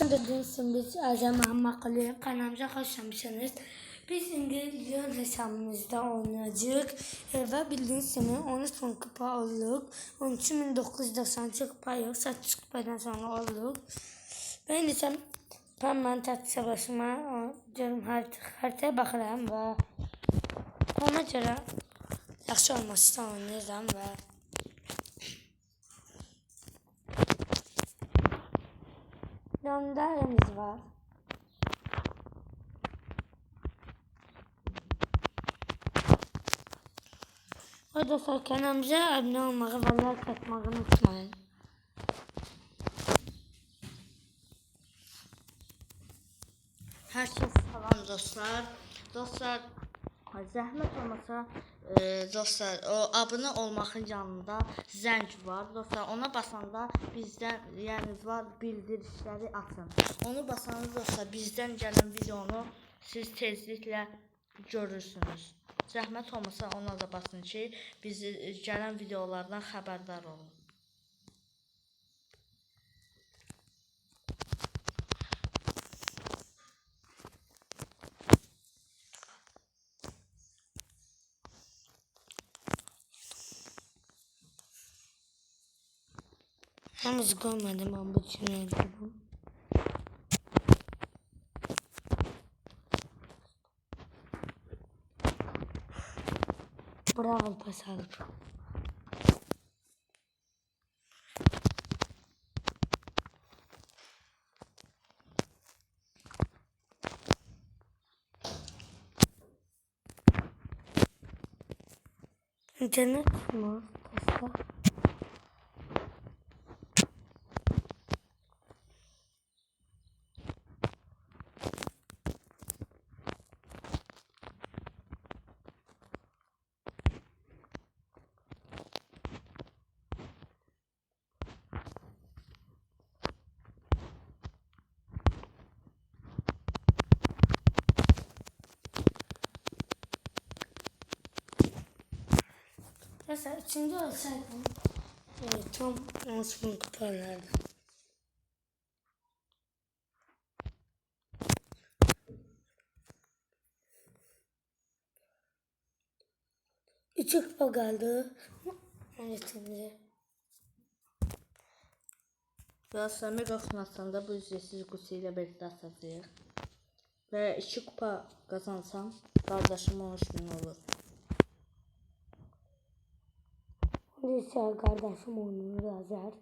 Bugün biz Azam Muhammed Kılı'nın kanalımıza hoş gelmişsiniz. Biz şimdi Lyon hesabımızda oynayacağız. E, ve bildiğiniz gibi 13 bin kupa olduk. 13.992 kupa yok. 8 kupadan sonra olduk. Ben ise hemen tatlı savaşıma diyorum haritaya bakarım ve ona göre yaxşı olması oynayacağım ve Yanında elimiz var. Orada kanalımıza abone olmayı ve like atmayı unutmayın. Hər kəs salam dostlar. Dostlar, zəhmət olmasa e, dostlar, o abunə olmağın yanında zəng var. Dostlar, ona basanda bizdən, yəni var bildirişləri açın. Onu basanız dostlar, bizdən gələn videonu siz tezliklə görürsünüz. Zəhmət olmasa ona da basın ki, bizi gələn videolardan xəbərdar olun. Henüz görmedim ama bu düşünüyorum. Bravo pasalık. İnternet mi? Tesla. Mesela üçüncü olsaydım evet, tam 13 bin kupa alırdım. Üçü kupa kaldı. Evet şimdi. Və Samir Oxnasanda bu ücretsiz ilə birlikdə atacağıq. Və 2 kupa qazansam, qardaşım 13 min olur. İse kardeşim onu yazar.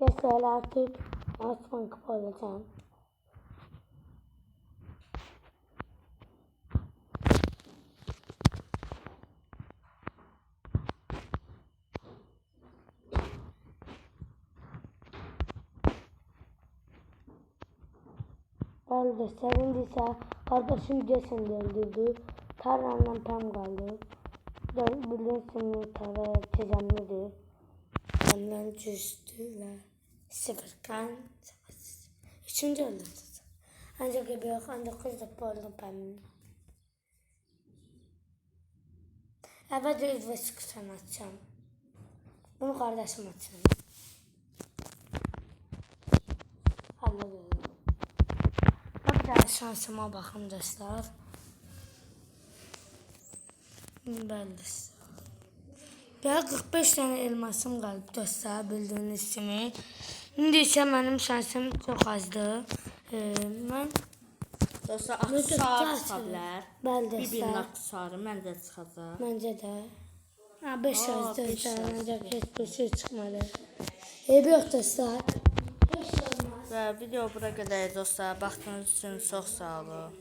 Mesela artık Osman kupa olacağım. Öldü. Sevindiyse kardeşim Jason öldürdü. Tarlandan tam kaldı. Biliyorsun Tara çizemlidir. Düzdür və sıfır kan. Üçüncü oldum. Ancaq gibi yok. Ancaq kız da oldum ben. Evet üzve sıkışan açacağım. Bunu kardeşim açsın. Halloluyor. Bir daha şansıma bakın dostlar. Bəli. Daha 45 tane elmasım qalıb dostlar bildiyiniz kimi. İndi isə mənim şansım çox azdır. Ee, mən Dostlar, gəlsin. çıxa bilər. bəli Bir-birinin dostlar. aksesuarı məndə çıxacaq. Məncə də. Ha 5 Aa, azdır. Ancaq heç bir şey çıxmadı. Eybi yox dostlar. Və video bura qədər dostlar. Baxdığınız üçün çox sağ olun.